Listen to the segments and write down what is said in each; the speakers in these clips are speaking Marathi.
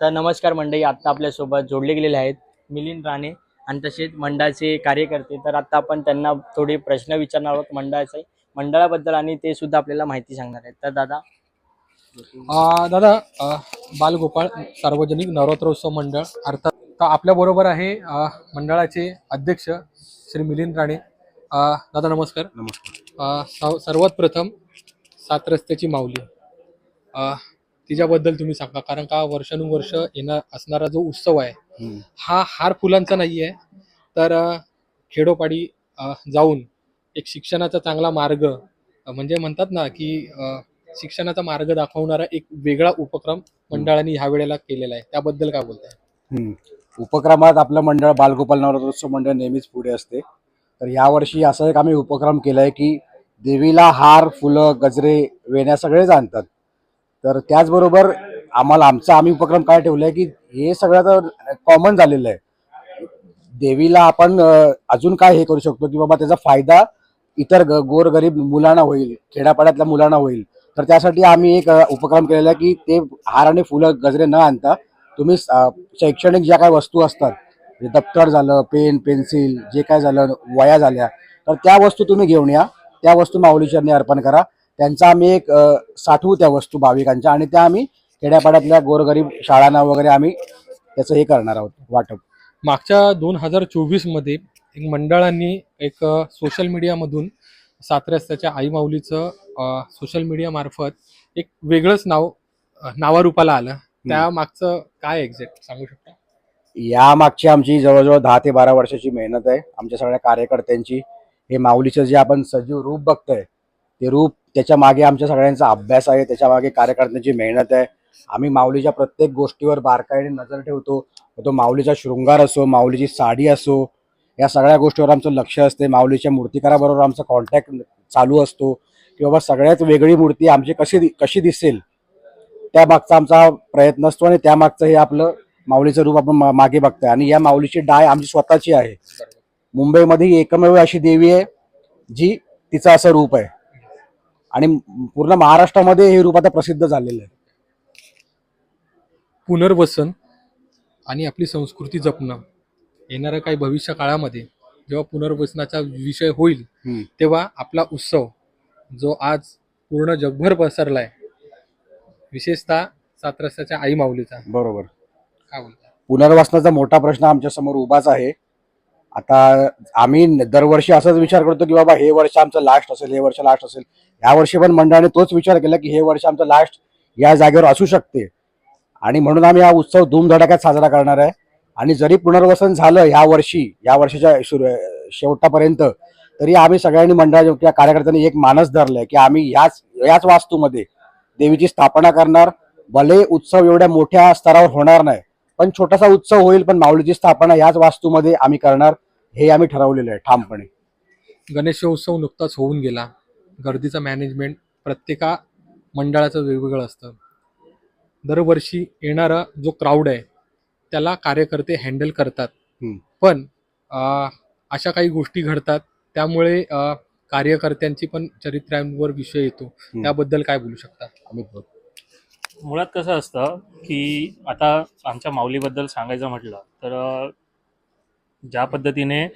तर नमस्कार मंडळी आत्ता आपल्यासोबत जोडले गेलेले आहेत मिलिंद राणे आणि तसेच मंडळाचे कार्यकर्ते. तर आता आपण त्यांना थोडे प्रश्न विचारणार आहोत मंडळाचे मंडळाबद्दल आणि ते सुद्धा आपल्याला माहिती सांगणार आहेत. तर दादा. अ, दादा बालगोपाळ सार्वजनिक नवरात्रोत्सव मंडळ अर्थात तर आपल्या बरोबर आहे मंडळाचे अध्यक्ष श्री मिलिंद राणे. दादा नमस्कार. नमस्कार. सर्व- सर्वात प्रथम सात रस्त्याची माऊली. अ, तिच्याबद्दल तुम्ही सांगा. कारण का वर्षानुवर्ष येणार असणारा जो उत्सव आहे हा हार फुलांचा नाही आहे तर खेडोपाडी जाऊन एक शिक्षणाचा चांगला मार्ग म्हणजे म्हणतात ना की शिक्षणाचा मार्ग दाखवणारा एक वेगळा उपक्रम मंडळाने ह्या वेळेला केलेला आहे. त्याबद्दल काय बोलताय? उपक्रमात आपलं मंडळ बालगोपाल नवरात्रोत्सव मंडळ नेहमीच पुढे असते. तर यावर्षी असा एक आम्ही उपक्रम केला आहे की देवीला हार फुलं गजरे वेण्या सगळेच आणतात तर त्याचबरोबर आम्हाला आमचा आम्ही उपक्रम काय ठेवला आहे की हे सगळं तर कॉमन झालेलं आहे. देवीला आपण अजून काय हे करू शकतो की बाबा त्याचा फायदा इतर ग गोरगरीब मुलांना होईल खेड्यापाड्यातल्या मुलांना होईल. तर त्यासाठी आम्ही एक उपक्रम केलेला आहे की ते हार आणि फुलं गजरे न आणता तुम्ही शैक्षणिक ज्या काही वस्तू असतात म्हणजे दप्तर झालं पेन पेन्सिल जे काय झालं वया झाल्या तर त्या वस्तू तुम्ही घेऊन या. त्या वस्तू माऊली अर्पण करा. त्यांचा आम्ही एक साठवू त्या वस्तू भाविकांच्या आणि त्या आम्ही खेड्यापाड्यातल्या गोरगरीब शाळांना वगैरे आम्ही त्याचं हे करणार आहोत वाटप. मागच्या दोन हजार चोवीसमध्ये एक मंडळांनी एक सोशल मीडियामधून सात रस्त्याच्या आई माऊलीचं सोशल मीडिया मार्फत एक वेगळंच नाव नावारूपाला आलं. त्या मागचं काय एक्झॅक्ट सांगू शकता? या मागची आमची जवळजवळ दहा ते बारा वर्षाची मेहनत आहे. आमच्या सगळ्या कार्यकर्त्यांची हे माऊलीचं जे आपण सजीव रूप बघतोय ते रूप त्याच्यामागे आमच्या सगळ्यांचा अभ्यास आहे त्याच्यामागे कार्यकर्त्यांची मेहनत आहे. आम्ही माऊलीच्या प्रत्येक गोष्टीवर बारकाईने नजर ठेवतो. तो माऊलीचा शृंगार असो माऊलीची साडी असो या सगळ्या गोष्टीवर आमचं लक्ष असते. माऊलीच्या मूर्तिकाराबरोबर आमचा कॉन्टॅक्ट चालू असतो. की बाबा सगळ्यात वेगळी मूर्ती आमची कशी कशी दिसेल? त्या मागचा आमचा प्रयत्न असतो आणि त्या मागचं हे आपलं माऊलीचं रूप आपण मागे बघतोय. आणि या माऊलीची डाय आमची स्वतःची आहे. मुंबईमध्ये एकमेव अशी देवी आहे जी तिचं असं रूप आहे. आणि पूर्ण महाराष्ट्रामध्ये हे रूप आता प्रसिद्ध झालेलं आहे. पुनर्वसन आणि आपली संस्कृती जपणं येणाऱ्या काही भविष्य काळामध्ये जेव्हा पुनर्वसनाचा विषय होईल हम्म. तेव्हा आपला उत्सव जो आज पूर्ण जगभर पसरलाय विशेषतः सात रस्त्याच्या आई माऊलीचा. बरोबर. काय बोलता? पुनर्वसनाचा मोठा प्रश्न आमच्यासमोर उभाच आहे. आता आम्ही दरवर्षी असाच विचार करतो की बाबा हे वर्ष आमचं लास्ट असेल हे वर्ष लास्ट असेल. या वर्षी पण मंडळाने तोच विचार केला की हे वर्ष आमचं लास्ट या जागेवर असू शकते. आणि म्हणून आम्ही हा उत्सव धूमधडाक्यात साजरा करणार आहे. आणि जरी पुनर्वसन झालं ह्या वर्षी या वर्षाच्या शेवटापर्यंत तरी आम्ही सगळ्यांनी मंडळाच्या किंवा कार्यकर्त्यांनी एक मानस धरलाय की आम्ही याच याच वास्तूमध्ये देवीची स्थापना करणार. भले उत्सव एवढ्या मोठ्या स्तरावर होणार नाही पण छोटासा उत्सव होईल पण माऊलीची स्थापना याच वास्तूमध्ये आम्ही करणार हे आम्ही ठरवलेलं आहे ठामपणे. गणेशोत्सव नुकताच होऊन गेला. गर्दीचं मॅनेजमेंट प्रत्येका मंडळाचं वेगवेगळं असतं. दरवर्षी येणारा जो क्राऊड आहे त्याला कार्यकर्ते हँडल करतात. पण अशा काही गोष्टी घडतात त्यामुळे कार्यकर्त्यांची पण चरित्र्यांवर विषय येतो. त्याबद्दल काय बोलू शकता? अमित भाऊ. मुळात कसं असतं की आता आमच्या माऊलीबद्दल सांगायचं म्हटलं तर ज्या पद्धतीने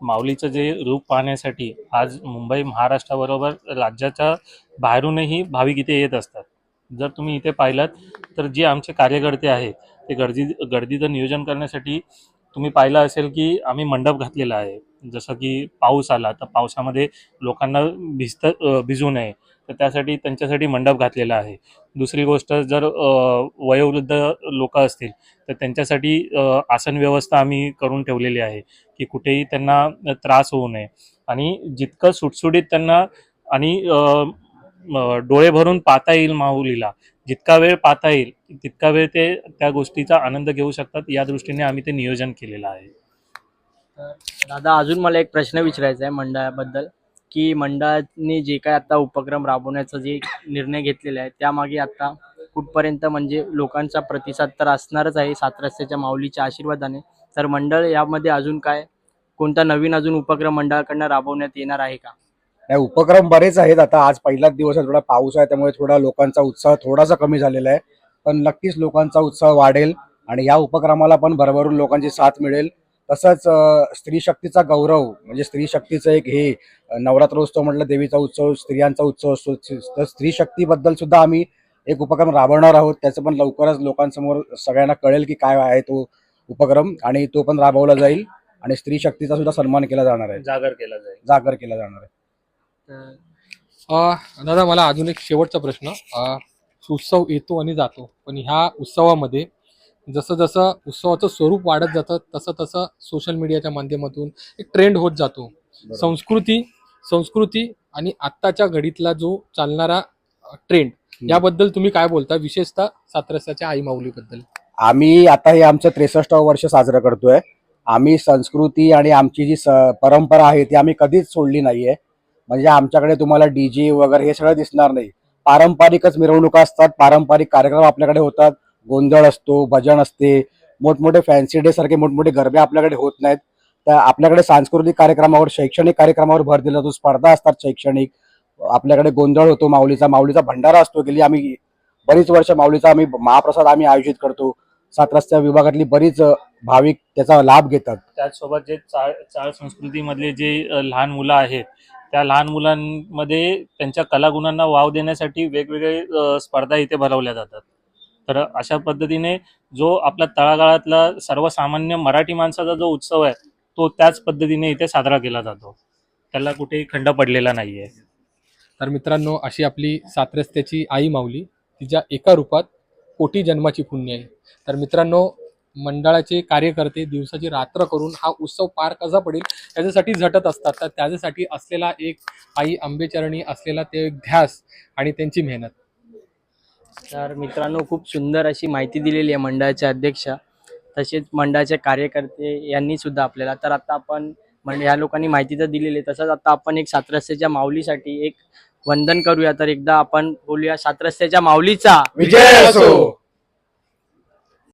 माऊलीचं जे रूप पाहण्यासाठी आज मुंबई महाराष्ट्राबरोबर राज्याच्या बाहेरूनही भाविक इथे येत असतात. जर तुम्ही इथे पाहिलात तर जे आमचे कार्यकर्ते आहेत ते गर्दी गर्दीचं नियोजन करण्यासाठी तुम्ही पाहिलं असेल की आम्ही मंडप घातलेला आहे. जसं की पाऊस आला तर पावसामध्ये लोकांना भिजत भिजू नये. तर त्यासाठी त्यांच्यासाठी मंडप घातलेला आहे. दुसरी गोष्ट जर वयोवृद्ध लोक असतील तर त्यांच्यासाठी आसन व्यवस्था आम्ही करून ठेवलेली आहे की कुठेही त्यांना त्रास होऊ नये. आणि जितकं सुटसुटीत त्यांना आणि डोळे भरून पाहता येईल माऊलीला जितका वेळ पाहता येईल तितका वेळ ते त्या गोष्टीचा आनंद घेऊ शकतात या दृष्टीने आम्ही ते नियोजन केलेलं आहे. दादा अजून मला एक प्रश्न विचारायचा आहे मंडळाबद्दल की मंडळाने जे काय आता उपक्रम राबवण्याचा जे निर्णय घेतलेला आहे त्यामागे आता कुठपर्यंत म्हणजे लोकांचा प्रतिसाद तर असणारच आहे सात रस्त्याच्या माऊलीच्या आशीर्वादाने. तर मंडळ यामध्ये अजून काय कोणता नवीन अजून उपक्रम मंडळाकडनं राबवण्यात येणार आहे का? नाही उपक्रम बरेच आहेत. आता आज पहिलाच दिवस आहे थोडा पाऊस आहे त्यामुळे थोडा लोकांचा उत्साह थोडासा कमी झालेला आहे. पण नक्कीच लोकांचा उत्साह वाढेल आणि या उपक्रमाला पण भरभरून लोकांची साथ मिळेल. तसंच स्त्री शक्तीचा गौरव म्हणजे स्त्री शक्तीचं एक हे नवरात्रोत्सव म्हटलं देवीचा उत्सव स्त्रियांचा उत्सव असतो. तर स्त्री शक्तीबद्दल सुद्धा आम्ही एक उपक्रम राबवणार आहोत. त्याचं पण लवकरच लोकांसमोर सगळ्यांना कळेल की काय आहे तो उपक्रम आणि तो पण राबवला जाईल आणि स्त्री शक्तीचा सुद्धा सन्मान केला जाणार आहे. जागर केला जाईल. जागर केला जाणार आहे. दादा मला अजून एक शेवटचा प्रश्न. उत्सव येतो आणि जातो पण ह्या उत्सवामध्ये जसं जसं उत्सवाचं स्वरूप वाढत जातं तसं तसं सोशल मीडियाच्या माध्यमातून एक ट्रेंड होत जातो. संस्कृती संस्कृती आणि आत्ताच्या घडीतला जो चालणारा ट्रेंड याबद्दल तुम्ही काय बोलता? विशेषतः सातरस्याच्या आई माऊलीबद्दल. आम्ही आता हे आमचं त्रेसष्टावं वर्ष साजरं करतोय. आम्ही संस्कृती आणि आमची जी स परंपरा आहे ती आम्ही कधीच सोडली नाहीये. म्हणजे आमच्याकडे तुम्हाला डीजे वगैरे हे सगळं दिसणार नाही. पारंपरिकच मिरवणुका असतात पारंपरिक कार्यक्रम आपल्याकडे होतात. गोंधळ असतो भजन असते मोठमोठे फॅन्सी डे सारखे मोठमोठे गरबे आपल्याकडे होत नाहीत. तर आपल्याकडे सांस्कृतिक कार्यक्रमावर शैक्षणिक कार्यक्रमावर भर दिला जातो स्पर्धा असतात शैक्षणिक. आपल्याकडे गोंधळ होतो माऊलीचा माऊलीचा भंडारा असतो गेली आम्ही बरीच वर्ष माऊलीचा आम्ही महाप्रसाद आम्ही आयोजित करतो. सात रस्त्या विभागातली बरीच भाविक त्याचा लाभ घेतात. त्याचसोबत जे चाळ चाळ संस्कृतीमधले जे लहान मुलं आहेत त्या लहान मुलांमध्ये त्यांच्या कलागुणांना वाव देण्यासाठी वेगवेगळे स्पर्धा इथे भरवल्या जातात. तर अशा पद्धतीने जो आपला तळागाळातला सर्वसामान्य मराठी माणसाचा जो उत्सव आहे तो त्याच पद्धतीने इथे साजरा केला जातो. त्याला कुठेही खंड पडलेला नाहीये. तर मित्रांनो अशी आपली सात रस्त्याची आई माऊली तिच्या एका रूपात कोटी जन्माची पुण्य आहे. तर मित्रांनो मंडळाचे कार्यकर्ते दिवसाची रात्र करून हा उत्सव पार कसा पडेल याच्यासाठी झटत असतात. तर त्याच्यासाठी असलेला एक आई आंबेचरणी असलेला ते एक ध्यास आणि त्यांची मेहनत. तर मित्रांनो खूप सुंदर अशी माहिती दिलेली आहे मंडळाच्या अध्यक्षा. तसेच मंडळाचे कार्यकर्ते यांनी सुद्धा आपल्याला. तर आता आपण म्हणजे ह्या लोकांनी माहिती तर दिलेली आहे. तसंच आता आपण एक सातरस्त्याच्या माऊलीसाठी एक वंदन करूया. तर एकदा आपण बोलूया सातरस्त्याच्या माऊलीचा. विजय असो.